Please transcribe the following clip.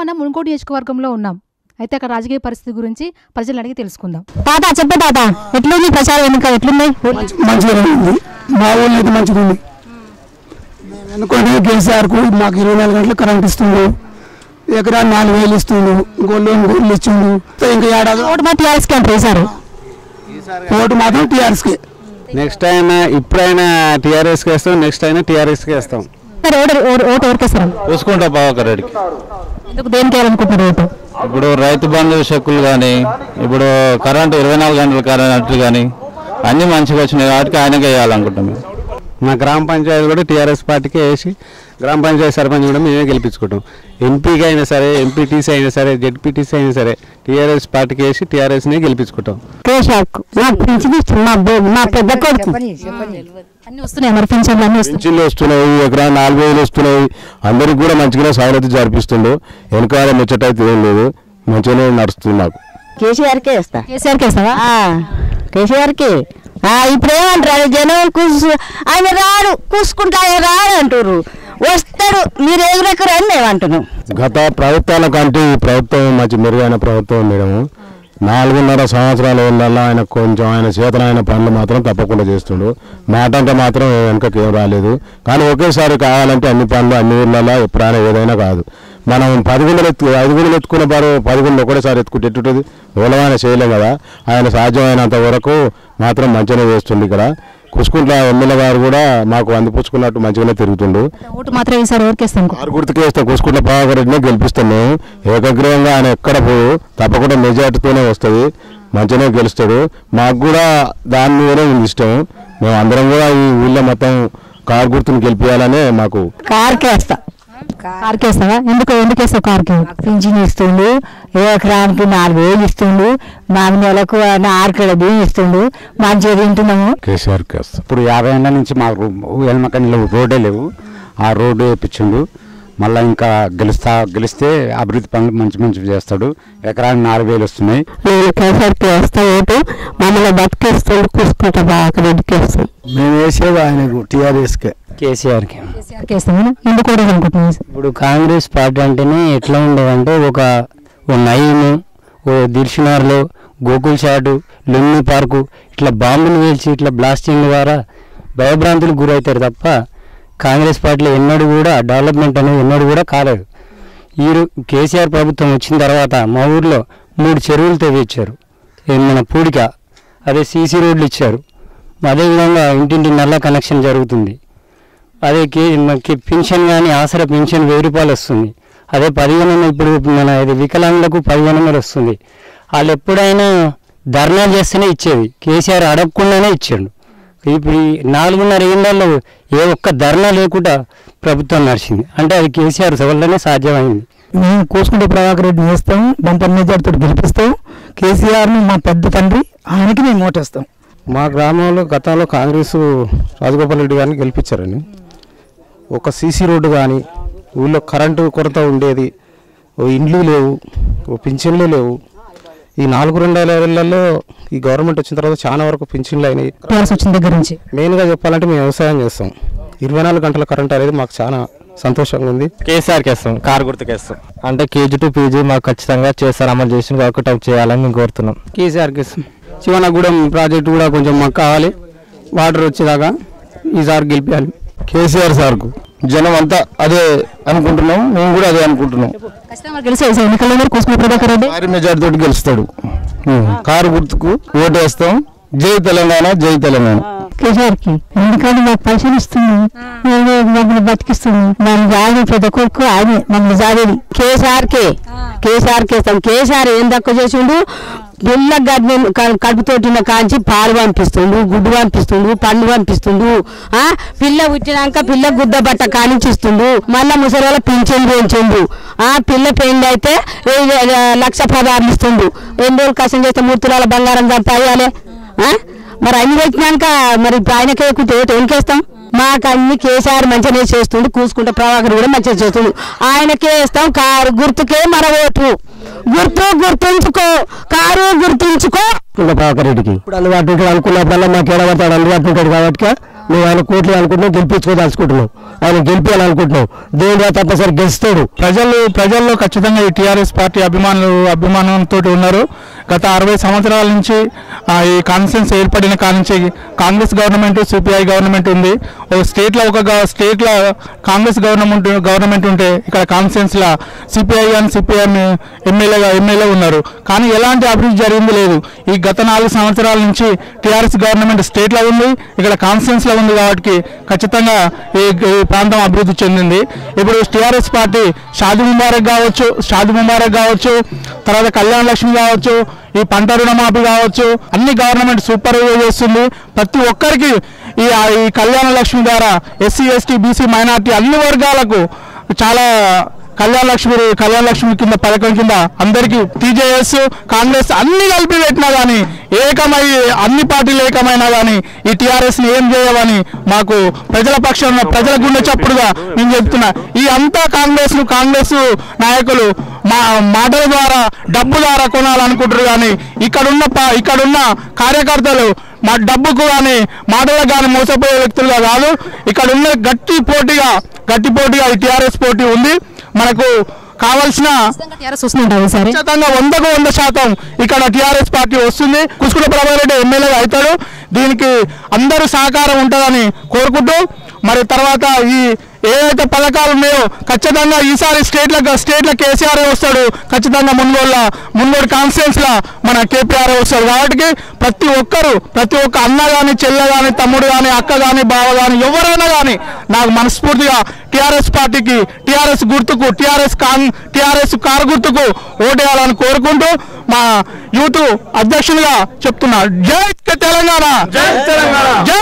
మనం మునుకోటి నియోజకవర్గంలో ఉన్నాం. అయితే అక్కడ రాజకీయ పరిస్థితి గురించి ప్రజలు అడిగి తెలుసుకుందాం. తాత చెప్పే తాత. ఎట్లుంది ప్రచారం ఎన్నిక ఎట్లుంది మంచిగా ఉంది. మా ఊళ్ళో అయితే మంచిగా ఉంది. ఎన్నుకొని కేసీఆర్కు మాకు ఇరవై నాలుగు గంటలు కరెంట్ ఇస్తుండు. ఎకరా నాలుగు వేలు ఇస్తుండు. గోళ్ళు గోళ్ళు ఇచ్చిండు. ఇంకా ఏడాది ఓటు మా టీఆర్ఎస్కి అంటారు ఈసారి ఓటు మాత్రం టీఆర్ఎస్కి నెక్స్ట్ అయినా ఇప్పుడైనా టీఆర్ఎస్కి వేస్తాం నెక్స్ట్ అయినా టీఆర్ఎస్కి వేస్తాం. ఓటు ఓటు ఓటు ఎవరికేస్తారు చూసుకుంటా ప్రభాకర్ రెడ్డికి. దేనికి వేయాలనుకుంటున్నారు ఓటు ఇప్పుడు రైతు బంధు చెక్కులు కానీ ఇప్పుడు కరెంట్ ఇరవై నాలుగు గంటల కరెంట్ కానీ అన్నీ మంచిగా వచ్చినాయి వాటికి ఆయనకే వేయాలనుకుంటాం మేము. మా గ్రామ పంచాయతీ కూడా టీఆర్ఎస్ పార్టీకి వేసి గ్రామ పంచాయతీ సర్పంచ్ కూడా మేమే గెలిపించుకుంటాం. ఎంపీకి అయినా సరే ఎంపీటీసీ అయినా సరే జెడ్పీటీసీ అయినా సరే టీఆర్ఎస్ పార్టీకి వేసి టీఆర్ఎస్నే గెలిపించుకుంటాం. మా పెద్ద కొడుకు. అన్ని వస్తున్నాయి మరి పింఛన్లు అన్ని వస్తున్నాయి. పింఛన్లు వస్తున్నాయి ఎకరా నాలుగు వేలు వస్తున్నాయి. అందరికి కూడా మంచిగానే సౌలభ్యం జరిపిస్తుండు. వెనకాల ముచ్చటైతే ఏం లేదు. మంచిగానే నడుస్తుంది మాకు. కేసీఆర్కే కేసీఆర్కి ఇప్పుడు ఏమంటారు జనం కూసు ఆయన రాడు కూసుకుంటా ఆయన రాడు అంటారు వస్తాడు మీరు ఎదురెక్కరు అని మేము అంటున్నాం. గత ప్రభుత్వాల కంటే ఈ ప్రభుత్వం మంచి మెరుగైన ప్రభుత్వం మేడం. నాలుగున్నర సంవత్సరాల వల్ల ఆయన కొంచెం ఆయన చేతనైన పనులు మాత్రం తప్పకుండా చేస్తుండు. మాట అంటే మాత్రం వెనకకి ఏం రాలేదు. కానీ ఒకేసారి కావాలంటే అన్ని పనులు అన్ని ఊర్లలో ఎప్పుడైనా ఏదైనా కాదు. మనం పది గుండెలు ఎత్తు ఐదు గుండెలు ఎత్తుకున్న బరువు పది గుండెలు ఒకటేసారి ఎత్తుకుంటే ఎట్టుంటుంది? ఓలమైన చేయలేం కదా. ఆయన సాధ్యమైనంత వరకు మాత్రం మంచిగా చేస్తుంది ఇక్కడ. కుసుకుంట్ల ఎమ్మెల్యే గారు కూడా మాకు అందిపుచ్చుకున్నట్టు మంచిగానే తిరుగుతుండు. ఓటు మాత్రం ఈసారి ఎవరికేస్తాం ఆరు గుర్తుకే వేస్తాం కుసుకుంట్ల ప్రభాకర్ రెడ్డినే గెలిపిస్తాం మేము ఏకగ్రీవంగా ఆయన ఎక్కడ పోవు తప్పకుండా మెజార్టీతోనే వస్తుంది. మంచిగానే గెలుస్తాడు. మాకు కూడా దాని మీదనే ఇష్టం. మేము అందరం కూడా ఈ ఊళ్ళో మొత్తం కారు గుర్తుని గెలిపించాలనే మాకు కార్కే వేస్తా. కార్కి వేస్తావా ఎందుకు? ఎందుకు వేస్తావు కార్కి? పింఛన్ ఇస్తుండు ఎకరానికి నాలుగు వేలు ఇస్తుండు మాకు నెలకు ఆరు కిలో బియ్యం ఇస్తుండు మంచిగా తింటున్నాము. కేసీఆర్కి వేస్తాం ఇప్పుడు యాభై ఏళ్ళ నుంచి మాకు ఎల్మకనిలో రోడ్డే లేవు. ఆ రోడ్డు వేయించిండు మళ్ళీ ఇంకా గెలుస్తా గెలిస్తే అభివృద్ధి పనులు మంచి మంచి చేస్తాడు. ఎకరానికి నాలుగు వేలు వస్తున్నాయి. నేను కేసీఆర్కి వేస్తా ఓటు మమ్మల్ని బతికేస్తుండు కూసుకుంటా బాగా. రెడ్డికి వేస్తాం మేము వేసేది ఆయనకు టీఆర్ఎస్కే. కేసీఆర్కి. ఎందుకు అనుకుంటున్నాను ఇప్పుడు కాంగ్రెస్ పార్టీ అంటేనే ఎట్లా ఉండేదంటే ఒక ఓ నయీము ఓ దిల్షునార్లు గోకుల్ చాటు లుమ్ని పార్కు ఇట్లా బాంబులు వేల్చి ఇట్లా బ్లాస్టింగ్ ద్వారా భయభ్రాంతులకు గురవుతారు తప్ప కాంగ్రెస్ పార్టీలో ఎన్నడూ కూడా డెవలప్మెంట్ అనేది ఎన్నడూ కూడా కాలేదు. ఈ రో- కేసీఆర్ ప్రభుత్వం వచ్చిన తర్వాత మా ఊర్లో మూడు చెరువులు తెచ్చారు మన పూడిక అదే సీసీ రోడ్లు ఇచ్చారు. అదేవిధంగా ఇంటింటి నల్ల కనెక్షన్ జరుగుతుంది. అదే కే మనకి పెన్షన్ కానీ ఆసరా పెన్షన్ వెయ్యి రూపాయలు వస్తుంది. అదే పదిహేను వందలు ఇప్పుడు మన ఇది వికలాంగులకు పదిహేను వందలు వస్తుంది. వాళ్ళు ఎప్పుడైనా ధర్నా చేస్తేనే ఇచ్చేది. కేసీఆర్ అడగకుండానే ఇచ్చాడు. ఇప్పుడు ఈ నాలుగున్నర ఏళ్ళలో ఏ ఒక్క ధర్నా లేకుండా ప్రభుత్వం నడిచింది. అంటే అది కేసీఆర్ వల్లనే సాధ్యమైంది. మేము కోసుకుంటే ప్రభాకర్ రెడ్డి వేస్తాం బంపర్ మెజార్టీతో గెలిపిస్తాం. కేసీఆర్ను మా పెద్ద తండ్రి ఆయనకి మేము ఓటేస్తాం. మా గ్రామంలో గతంలో కాంగ్రెస్ రాజగోపాల్ రెడ్డి గారిని గెలిపించారండి. ఒక సీసీ రోడ్డు కానీ ఊళ్ళో కరెంటు కొరత ఉండేది. ఓ ఇండ్లు లేవు ఓ పింఛన్లు లేవు. ఈ నాలుగు రెండేళ్ళ ఏళ్ళలో ఈ గవర్నమెంట్ వచ్చిన తర్వాత చాలా వరకు పింఛన్లు అయినాయి. వచ్చిన దగ్గర నుంచి. మెయిన్గా చెప్పాలంటే మేము వ్యవసాయం చేస్తాం. ఇరవై నాలుగు గంటల కరెంట్ అనేది మాకు చాలా సంతోషంగా ఉంది. కేసీఆర్కి వేస్తాం కారు గుర్తుకు వేస్తాం అంటే కేజీ టు పీజీ మాకు ఖచ్చితంగా చేస్తారు అమలు చేసి వర్కౌట్ చేయాలని మేము కోరుతున్నాం. కేసీఆర్కి శివనగూడెం ప్రాజెక్టు కూడా కొంచెం మాకు కావాలి. వాటర్ వచ్చేదాకా ఈసారి గెలిపించాలి కేసీఆర్ సార్కు. జనం అంతా అదే అనుకుంటున్నాం మేము కూడా అదే అనుకుంటున్నాం భారీ మెజార్టీ తోటి గెలుస్తాడు కారు గుర్తుకు ఓటు వేస్తాం జై తెలంగాణ జై తెలంగాణ. కేసీఆర్కి ఎందుకంటే మాకు పైసలు ఇస్తుంది. మమ్మల్ని బతికిస్తుంది. మన జాగి పెద్ద కొడుకు ఆయన మమ్మల్ని జాగేది కేసీఆర్కే. కేసీఆర్కి వేస్తాం కేసీఆర్ ఏం తక్కువ చేసిండు? పిల్ల గడ్డి కడుపుతోటిన కాంచి పాలు పంపిస్తుండు గుడ్డు పంపిస్తుండు పండు పంపిస్తుండు ఆ? పిల్ల పుట్టినాక పిల్ల గుద్ద బట్ట కానిచిస్తుండు మళ్ళా ముసలి పింఛన్ పెంచిండు ఆ పిల్ల పెళ్ళి అయితే లక్ష పదార్లు ఇస్తుండు. రెండు రోజులు కష్టం చేస్తే మూడు తులాల బంగారం సంపాయాలి. మరి అన్ని పెట్టినాక మరి ఇప్పుడు ఆయనకే ఎక్కువ ఓటు మాకు అన్ని కేసీఆర్ మంచిగా చేస్తుండు కూసుకుంటే ప్రభాకర్ కూడా మంచిగా చేస్తుండు. ఆయనకే వేస్తాం కారు గుర్తుకే మన ఓటు. గుర్తు గుర్తుంచుకో. కారు గుర్తుంచుకో. ప్రభాకర్ రెడ్డికి. ఇప్పుడు ఉంటాడు అనుకున్నప్పుడల్లా మాకు ఎడబడతాడు అలవాటు ఉంటాడు కాబట్టి మేము ఆయన కోట్లు అనుకుంటున్నాం గెలిపించుకోదలుచుకుంటున్నాం ఆయన గెలిపించాలనుకుంటున్నాం దేవుడు తప్పనిసరి గెలుస్తాడు. ప్రజలు ప్రజల్లో ఖచ్చితంగా ఈ టీఆర్ఎస్ పార్టీ అభిమానులు అభిమానంతో ఉన్నారు. గత అరవై సంవత్సరాల నుంచి ఈ కాన్ఫరెన్స్ ఏర్పడిన కానించి కాంగ్రెస్ గవర్నమెంట్ సిపిఐ గవర్నమెంట్ ఉంది. ఒక స్టేట్లో ఒక స్టేట్లో కాంగ్రెస్ గవర్నమెంట్ గవర్నమెంట్ ఉంటే ఇక్కడ కాన్ఫరెన్స్లో సిపిఐ అని సిపిఎం ఎమ్మెల్యేగా ఎమ్మెల్యే ఉన్నారు. కానీ ఎలాంటి అభివృద్ధి జరిగింది లేదు. ఈ గత నాలుగు సంవత్సరాల నుంచి టీఆర్ఎస్ గవర్నమెంట్ స్టేట్లో ఉంది ఇక్కడ కాన్ఫరెన్స్లో ఉంది కాబట్టి ఖచ్చితంగా ఈ ప్రాంతం అభివృద్ధి చెందింది. ఇప్పుడు టీఆర్ఎస్ పార్టీ షాది ముబారక్ కావచ్చు షాది ముబారక్ కావచ్చు తర్వాత కళ్యాణ లక్ష్మి కావచ్చు ఈ పంట రుణమాఫీ కావచ్చు అన్ని గవర్నమెంట్ సూపర్ చేస్తుంది. ప్రతి ఒక్కరికి ఈ ఈ కళ్యాణ లక్ష్మి ద్వారా ఎస్సీ ఎస్టీ బీసీ మైనార్టీ అన్ని వర్గాలకు చాలా కళ్యాణ లక్ష్మి కళ్యాణ లక్ష్మి కింద పథకం కింద అందరికి టీజేఎస్ కాంగ్రెస్ అన్ని కలిపి పెట్టినా కానీ ఏకమై అన్ని పార్టీలు ఏకమైనా కానీ ఈ టీఆర్ఎస్ని ఏం చేయవని మాకు ప్రజల పక్షాన ప్రజల గుండె చప్పుడుగా నేను చెప్తున్నా. ఈ అంతా కాంగ్రెస్ను కాంగ్రెస్ నాయకులు మా మాటల ద్వారా డబ్బు ద్వారా కొనాలనుకుంటారు కానీ ఇక్కడున్న ఇక్కడున్న కార్యకర్తలు మా డబ్బుకు కానీ మాటలకు కానీ మోసపోయే వ్యక్తులుగా కాదు. ఇక్కడ ఉన్న గట్టి పోటీగా గట్టి పోటీగా ఈ టీఆర్ఎస్ పోటీ ఉంది. మనకు కావాల్సిన ఖచ్చితంగా వందకు వంద శాతం ఇక్కడ టీఆర్ఎస్ పార్టీ వస్తుంది. కుసుకుల ప్రభారెడ్డి ఎమ్మెల్యే అవుతాడు. దీనికి అందరూ సహకారం ఉంటుందని కోరుకుంటూ మరి తర్వాత ఈ ఏవైతే పథకాలు ఉన్నాయో ఖచ్చితంగా ఈసారి స్టేట్ల స్టేట్ల కేసీఆర్ వస్తాడు. ఖచ్చితంగా మున్గోళ్ళ మున్గోడు కాన్ఫరెన్స్ లా మన కేపీఆర్ వస్తాడు. కాబట్టి ప్రతి ఒక్కరు ప్రతి ఒక్క అన్న కానీ చెల్లె కానీ తమ్ముడు కానీ అక్క కానీ బావ కానీ ఎవరైనా కానీ నాకు మనస్ఫూర్తిగా టీఆర్ఎస్ పార్టీకి టీఆర్ఎస్ గుర్తుకు టీఆర్ఎస్ కాన్ టీఆర్ఎస్ కారు గుర్తుకు ఓటేయాలని కోరుకుంటూ మా యూత్ అధ్యక్షులుగా చెప్తున్నా. జై తెలంగాణ! జై తెలంగాణ! జై